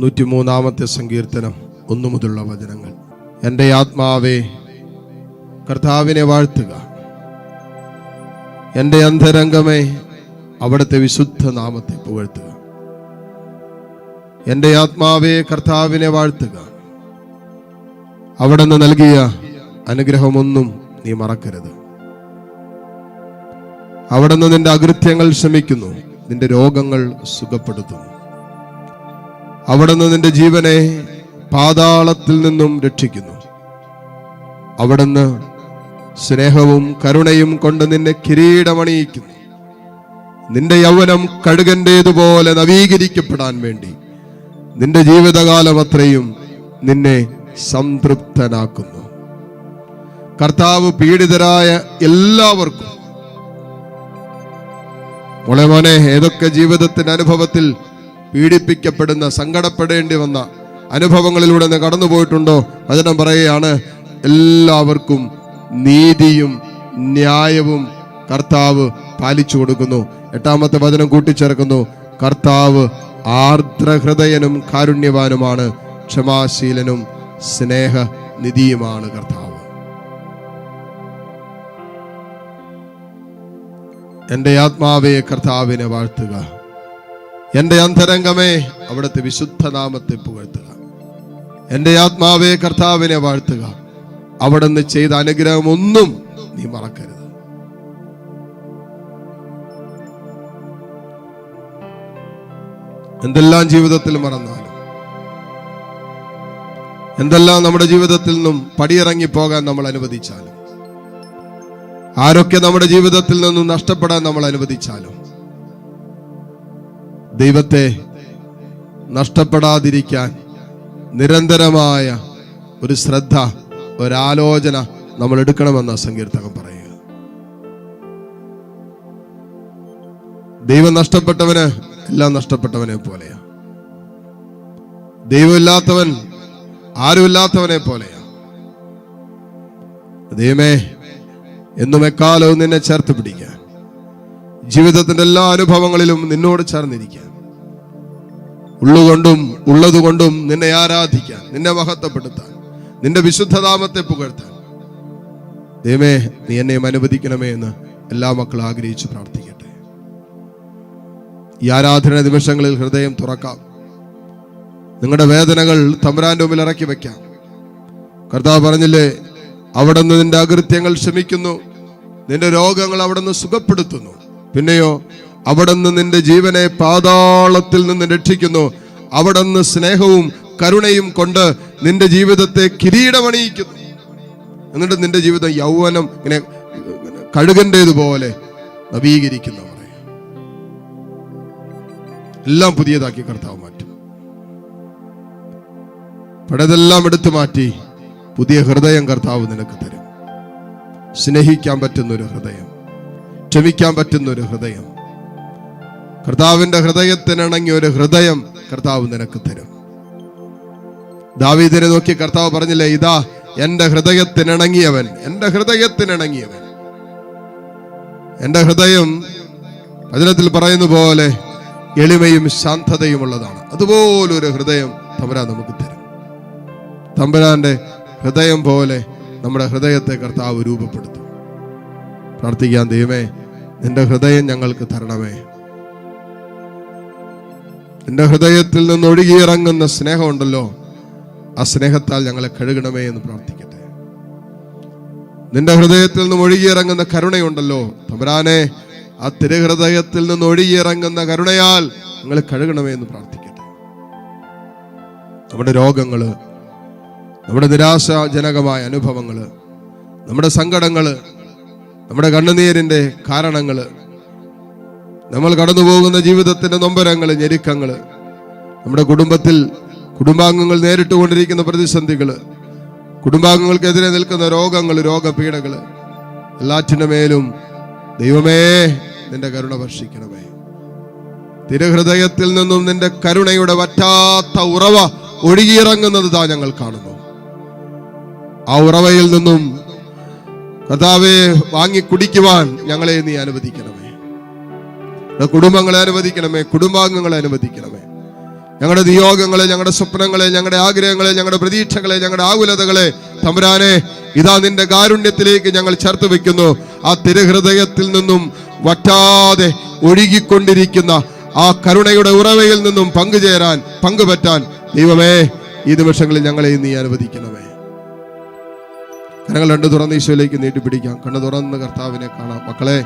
നൂറ്റിമൂന്നാമത്തെ സങ്കീർത്തനം ഒന്നു മുതലുള്ള വചനങ്ങൾ. എന്റെ ആത്മാവേ കർത്താവിനെ വാഴ്ത്തുക. എന്റെ അന്തരംഗമേ അവിടുത്തെ വിശുദ്ധ നാമത്തെ പുകഴ്ത്തുക. എന്റെ ആത്മാവേ കർത്താവിനെ വാഴ്ത്തുക. അവിടെ നിന്ന് നൽകിയ അനുഗ്രഹമൊന്നും നീ മറക്കരുത്. അവിടെ നിന്ന് നിന്റെ അകൃത്യങ്ങൾ ക്ഷമിക്കുന്നു. നിന്റെ രോഗങ്ങൾ സുഖപ്പെടുത്തുന്നു. അവിടുന്ന് നിന്റെ ജീവനെ പാതാളത്തിൽ നിന്നും രക്ഷിക്കുന്നു. അവിടുന്ന് സ്നേഹവും കരുണയും കൊണ്ട് നിന്നെ കിരീടമണിയിക്കുന്നു. നിന്റെ യൗവനം കഴുകന്റേതുപോലെ നവീകരിക്കപ്പെടാൻ വേണ്ടി നിന്റെ ജീവിതകാലം അത്രയും നിന്നെ സംതൃപ്തനാക്കുന്നു. കർത്താവ് പീഡിതരായ എല്ലാവർക്കും. മോളെ മോനെ ഏതൊക്കെ ജീവിതത്തിന്റെ അനുഭവത്തിൽ പീഡിപ്പിക്കപ്പെടുന്ന സങ്കടപ്പെടേണ്ടി വന്ന അനുഭവങ്ങളിലൂടെ നീ കടന്നുപോയിട്ടുണ്ടോ? അതിനം പറയുകയാണ് എല്ലാവർക്കും നീതിയും ന്യായവും കർത്താവ് പാലിച്ചു കൊടുക്കുന്നു. എട്ടാമത്തെ വചനം കൂട്ടിച്ചേർക്കുന്നു കർത്താവ് ആർദ്രഹൃദയനും കാരുണ്യവാനുമാണ് ക്ഷമാശീലനും സ്നേഹനിധിയുമാണ് കർത്താവ്. എന്റെ ആത്മാവേ കർത്താവിനെ വാഴ്ത്തുക. എന്റെ അന്തരംഗമേ അവിടുത്തെ വിശുദ്ധ നാമത്തെ പുകഴ്ത്തുക. എന്റെ ആത്മാവേ കർത്താവിനെ വാഴ്ത്തുക. അവിടുന്ന് ചെയ്ത അനുഗ്രഹമൊന്നും നീ മറക്കരുത്. എന്തെല്ലാം ജീവിതത്തിൽ മറന്നാലും എന്തെല്ലാം നമ്മുടെ ജീവിതത്തിൽ നിന്നും പടിയിറങ്ങി പോകാൻ നമ്മൾ അനുവദിച്ചാലും ആരൊക്കെ നമ്മുടെ ജീവിതത്തിൽ നിന്നും നഷ്ടപ്പെടാൻ നമ്മൾ അനുവദിച്ചാലും ദൈവത്തെ നഷ്ടപ്പെടാതിരിക്കാൻ നിരന്തരമായ ഒരു ശ്രദ്ധ ഒരാലോചന നമ്മൾ എടുക്കണമെന്ന് സങ്കീർത്തകം പറയുക. ദൈവം നഷ്ടപ്പെട്ടവന് എല്ലാം നഷ്ടപ്പെട്ടവനെ പോലെയാ. ദൈവമില്ലാത്തവൻ ആരുമില്ലാത്തവനെ പോലെയാ. ദൈവമേ എന്നും എക്കാലവും നിന്നെ ചേർത്ത് പിടിക്കാൻ ജീവിതത്തിന്റെ എല്ലാ അനുഭവങ്ങളിലും നിന്നോട് ചേർന്നിരിക്കാൻ. ഉള്ളുകൊണ്ടും ഉള്ളതുകൊണ്ടും നിന്നെ ആരാധിക്കാൻ നിന്നെ മഹത്വപ്പെടുത്താൻ നിന്റെ വിശുദ്ധതാമത്തെ പുകഴ്ത്താൻ. ദൈവമേ നീ എന്നെയും അനുവദിക്കണമേ എന്ന് എല്ലാ മക്കളും ആഗ്രഹിച്ച് പ്രാർത്ഥിക്കട്ടെ. ഈ ആരാധന നിമിഷങ്ങളിൽ ഹൃദയം തുറക്കാം. നിങ്ങളുടെ വേദനകൾ തമ്പുരാന്റെ മുമ്പിൽ ഇറക്കി വെക്കാം കർത്താവ് പറഞ്ഞില്ലേ അവിടെ നിന്ന് നിന്റെ അകൃത്യങ്ങൾ ക്ഷമിക്കുന്നു നിന്റെ രോഗങ്ങൾ അവിടെ നിന്ന് സുഖപ്പെടുത്തുന്നു. പിന്നെയോ അവിടെ നിന്ന് നിന്റെ ജീവനെ പാതാളത്തിൽ നിന്ന് രക്ഷിക്കുന്നു. അവിടെ നിന്ന് സ്നേഹവും കരുണയും കൊണ്ട് നിന്റെ ജീവിതത്തെ കിരീടമണിയിക്കുന്നു. എന്നിട്ട് നിന്റെ ജീവിതം യൗവനം ഇങ്ങനെ കഴുകന്റേതുപോലെ നവീകരിക്കുന്നു എല്ലാം പുതിയതാക്കി കർത്താവ് മാറ്റും. പഴയതെല്ലാം എടുത്തു മാറ്റി പുതിയ ഹൃദയം കർത്താവ് നിനക്ക് തരും. സ്നേഹിക്കാൻ പറ്റുന്ന ഒരു ഹൃദയം ക്ഷമിക്കാൻ പറ്റുന്ന ഒരു ഹൃദയം കർത്താവിന്റെ ഹൃദയത്തിനിണങ്ങിയ ഒരു ഹൃദയം കർത്താവ് നിനക്ക് തരും. ദാവീദിനെ നോക്കി കർത്താവ് പറഞ്ഞില്ലേ ഇതാ എന്റെ ഹൃദയത്തിനിണങ്ങിയവൻ എന്റെ ഹൃദയത്തിനിണങ്ങിയവൻ. എന്റെ ഹൃദയം വചനത്തിൽ പറയുന്ന പോലെ എളിമയും ശാന്തതയും ഉള്ളതാണ്. അതുപോലൊരു ഹൃദയം തമ്പുരാൻ നമുക്ക് തരും. തമ്പുരാന്റെ ഹൃദയം പോലെ നമ്മുടെ ഹൃദയത്തെ കർത്താവ് രൂപപ്പെടുത്തും. പ്രാർത്ഥിക്കാൻ ദൈവമേ നിന്റെ ഹൃദയം ഞങ്ങൾക്ക് തരണമേ. നിന്റെ ഹൃദയത്തിൽ നിന്ന് ഒഴുകിയിറങ്ങുന്ന സ്നേഹമുണ്ടല്ലോ. ആ സ്നേഹത്താൽ ഞങ്ങളെ കഴുകണമേ എന്ന് പ്രാർത്ഥിക്കട്ടെ. നിന്റെ ഹൃദയത്തിൽ നിന്ന് ഒഴുകിയിറങ്ങുന്ന കരുണയുണ്ടല്ലോ. തമ്പുരാനെ ആ തിരുഹൃദയത്തിൽ നിന്ന് ഒഴുകിയിറങ്ങുന്ന കരുണയാൽ ഞങ്ങളെ കഴുകണമേ എന്ന് പ്രാർത്ഥിക്കട്ടെ. നമ്മുടെ രോഗങ്ങൾ നമ്മുടെ നിരാശാജനകമായ അനുഭവങ്ങൾ നമ്മുടെ സങ്കടങ്ങൾ നമ്മുടെ കണ്ണുനീരിന്റെ കാരണങ്ങൾ നമ്മൾ കടന്നു പോകുന്ന ജീവിതത്തിന്റെ നൊമ്പരങ്ങൾ ഞെരുക്കങ്ങൾ നമ്മുടെ കുടുംബത്തിൽ കുടുംബാംഗങ്ങൾ നേരിട്ടുകൊണ്ടിരിക്കുന്ന പ്രതിസന്ധികൾ കുടുംബാംഗങ്ങൾക്കെതിരെ നിൽക്കുന്ന രോഗങ്ങൾ രോഗപീഠകൾ എല്ലാറ്റിന്റെ മേലും ദൈവമേ നിന്റെ കരുണ വർഷിക്കണമേ. തിരഹൃദയത്തിൽ നിന്നും നിന്റെ കരുണയുടെ വറ്റാത്ത ഉറവ ഒഴുകിയിറങ്ങുന്നത് താ ഞങ്ങൾ കാണുന്നു. ആ ഉറവയിൽ നിന്നും കഥാവെ വാങ്ങി കുടിക്കുവാൻ ഞങ്ങളെ നീ അനുവദിക്കണമേ. കുടുംബങ്ങളെ അനുവദിക്കണമേ കുടുംബാംഗങ്ങളെ അനുവദിക്കണമേ. ഞങ്ങളുടെ നിയോഗങ്ങളെ ഞങ്ങളുടെ സ്വപ്നങ്ങളെ ഞങ്ങളുടെ ആഗ്രഹങ്ങളെ ഞങ്ങളുടെ പ്രതീക്ഷകളെ ഞങ്ങളുടെ ആകുലതകളെ തമ്പുരാനെ ഇതാ നിന്റെ കാരുണ്യത്തിലേക്ക് ഞങ്ങൾ ചേർത്ത് വെക്കുന്നു ആ തിരുഹൃദയത്തിൽ നിന്നും വറ്റാതെ ഒഴുകിക്കൊണ്ടിരിക്കുന്ന ആ കരുണയുടെ ഉറവയിൽ നിന്നും പങ്കുചേരാൻ പങ്കുപറ്റാൻ ദൈവമേ ഈ നിമിഷങ്ങളിൽ ഞങ്ങളെ നീ അനുവദിക്കണമേ. കരങ്ങൾ രണ്ട് തുറന്ന് ഈശോയിലേക്ക് നീട്ടിപ്പിടിക്കാം. കണ്ണു തുറന്ന് കർത്താവിനെ കാണാം. മക്കളെ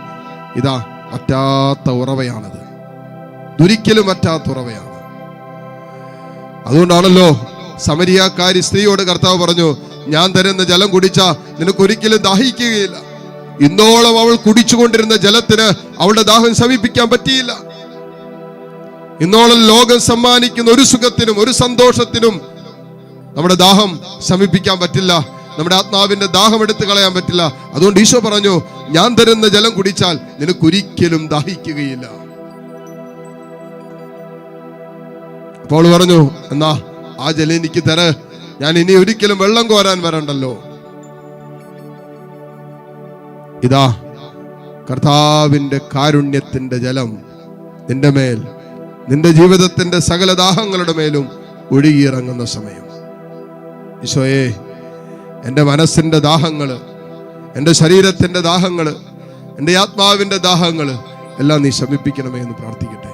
ഇതാ പറ്റാത്ത ഉറവയാണത്. ഒരിക്കലും പറ്റാത്ത ഉറവയാണ്. അതുകൊണ്ടാണല്ലോ സമരിയാക്കാരി സ്ത്രീയോട് കർത്താവ് പറഞ്ഞു ഞാൻ തരുന്ന ജലം കുടിച്ച നിനക്കൊരിക്കലും ദാഹിക്കുകയില്ല. ഇന്നോളം അവൾ കുടിച്ചുകൊണ്ടിരുന്ന ജലത്തിന് അവളുടെ ദാഹം ശമിപ്പിക്കാൻ പറ്റിയില്ല. ഇന്നോളം ലോകം സമ്മാനിക്കുന്ന ഒരു സുഖത്തിനും ഒരു സന്തോഷത്തിനും നമ്മുടെ ദാഹം ശമിപ്പിക്കാൻ പറ്റില്ല. നമ്മുടെ ആത്മാവിന്റെ ദാഹം എടുത്തു കളയാൻ പറ്റില്ല. അതുകൊണ്ട് ഈശോ പറഞ്ഞു ഞാൻ തരുന്ന ജലം കുടിച്ചാൽ നിനക്കൊരിക്കലും ദാഹിക്കുകയില്ല. അപ്പോൾ പറഞ്ഞു എന്നാ ആ ജലം എനിക്ക് തര. ഞാൻ ഇനി ഒരിക്കലും വെള്ളം കോരാൻ വരണ്ടല്ലോ. ഇതാ കർത്താവിന്റെ കാരുണ്യത്തിന്റെ ജലം നിന്റെ മേൽ നിന്റെ ജീവിതത്തിന്റെ സകല ദാഹങ്ങളുടെ മേലും ഒഴുകിയിറങ്ങുന്ന സമയം. ഈശോയെ എന്റെ മനസ്സിന്റെ ദാഹങ്ങൾ എന്റെ ശരീരത്തിന്റെ ദാഹങ്ങൾ എന്റെ ആത്മാവിന്റെ ദാഹങ്ങൾ എല്ലാം നീ ശമിപ്പിക്കണമേ എന്ന് പ്രാർത്ഥിക്കട്ടെ.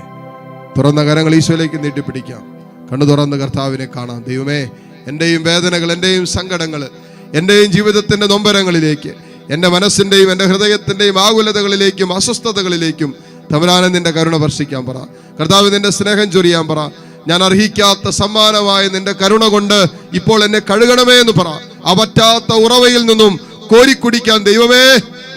തുറന്ന കരങ്ങൾ ഈശോയിലേക്ക് നീട്ടിപ്പിടിക്കാം. കണ്ണു തുറന്ന് കർത്താവിനെ കാണാം. ദൈവമേ എന്റെയും വേദനകൾ എന്റെയും സങ്കടങ്ങൾ എന്റെയും ജീവിതത്തിന്റെ നൊമ്പരങ്ങളിലേക്ക് എന്റെ മനസ്സിന്റെയും എന്റെ ഹൃദയത്തിന്റെയും ആകുലതകളിലേക്കും അസ്വസ്ഥതകളിലേക്കും തമരാനെ നിന്റെ കരുണ വർഷിക്കാൻ പറ. കർത്താവ് നിന്റെ സ്നേഹം ചൊരിയാൻ പറ. ഞാൻ അർഹിക്കാത്ത സമ്മാനമായ നിന്റെ കരുണ കൊണ്ട് ഇപ്പോൾ എന്നെ കഴുകണമേ എന്ന് പറ. ആ പറ്റാത്ത ഉറവയിൽ നിന്നും കോരിക്കുടിക്കാൻ ദൈവമേ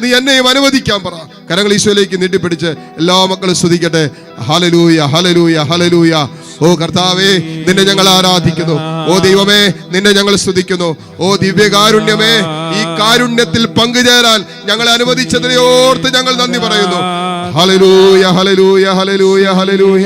നീ എന്നെയും അനുവദിക്കാൻ പറ. കരങ്ങൾ ഈശോയിലേക്ക് നീട്ടിപ്പിടിച്ച് എല്ലാ മക്കളും സ്തുതിക്കട്ടെ. ഹലലൂയ ഹലലൂയ ഹലലൂയ ഓ കർത്താവേ നിന്നെ ഞങ്ങൾ ആരാധിക്കുന്നു. ഓ ദൈവമേ നിന്നെ ഞങ്ങൾ സ്തുതിക്കുന്നു. ഓ ദിവ്യകാരുണ്യമേ ഈ കാരുണ്യത്തിൽ പങ്കുചേരാൻ ഞങ്ങളെ അനുവദിച്ചതിനെ ഓർത്ത് ഞങ്ങൾ നന്ദി പറയുന്നു. ഹലലൂയ ഹലലൂയ ഹലലൂയ ഹലലൂയ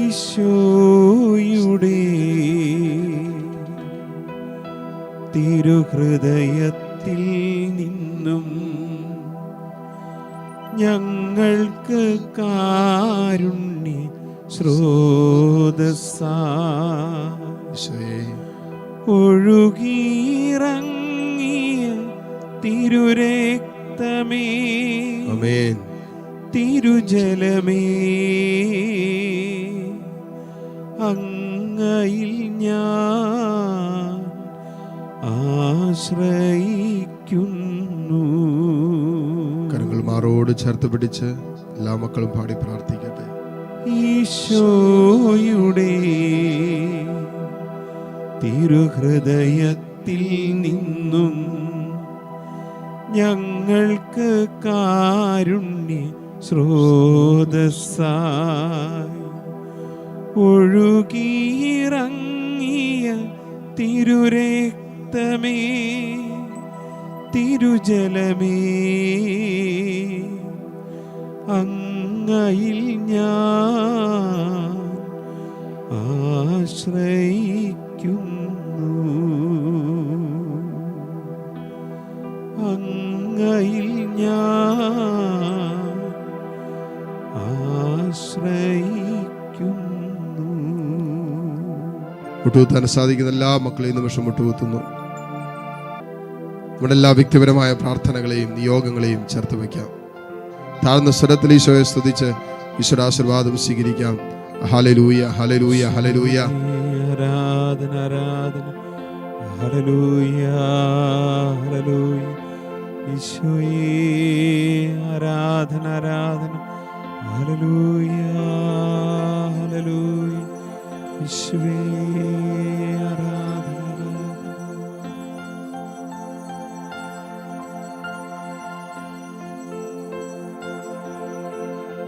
ഈശോയുടെ തിരുഹൃദയത്തിൽ നിന്നും ഞങ്ങൾക്ക് കാരുണ്യ ശ്രോതസ്സേ ഒഴുകീറങ്ങിയ ഒഴുകിയിറങ്ങിയ തിരുരക്തമേ തിരുജലമേ. അങ്ങയിൽ ഞാൻ ആശ്രയിക്കുന്നു. കരങ്ങൾ മാറോട് ചേർത്ത് പിടിച്ച് എല്ലാ മക്കളും പാടി പ്രാർത്ഥിക്കട്ടെ. ഈശോയുടെ തിരുഹൃദയത്തിൽ നിന്നും ഞങ്ങൾക്ക് കാരുണ്യ സ്രോതസ്സായി. ഒഴുകിയിറങ്ങിയ തിരുരക്തമേ തിരുജലമേ. അങ്ങയിൽ ഞാൻ ആശ്രയിക്കുന്നു. അങ്ങയിൽ ഞാൻ മുട്ടുകുത്താൻ സാധിക്കുന്ന എല്ലാ മക്കളെയും നിമിഷം മുട്ടുകുത്തുന്നു നമ്മുടെ എല്ലാ വ്യക്തിപരമായ പ്രാർത്ഥനകളെയും നിയോഗങ്ങളെയും ചേർത്ത് വയ്ക്കാം. താഴ്ന്ന സ്വരത്തിൽ ഈശോയെ സ്തുതിച്ച് ഈശ്വര ആശീർവാദം സ്വീകരിക്കാം. ഹലലൂയ ഹലലൂയ ഹലലൂയ ആരാധന ആരാധന. ഹല്ലേലൂയ ഹല്ലേലൂയ. ഈശോയേ ആരാധന ആരാധന.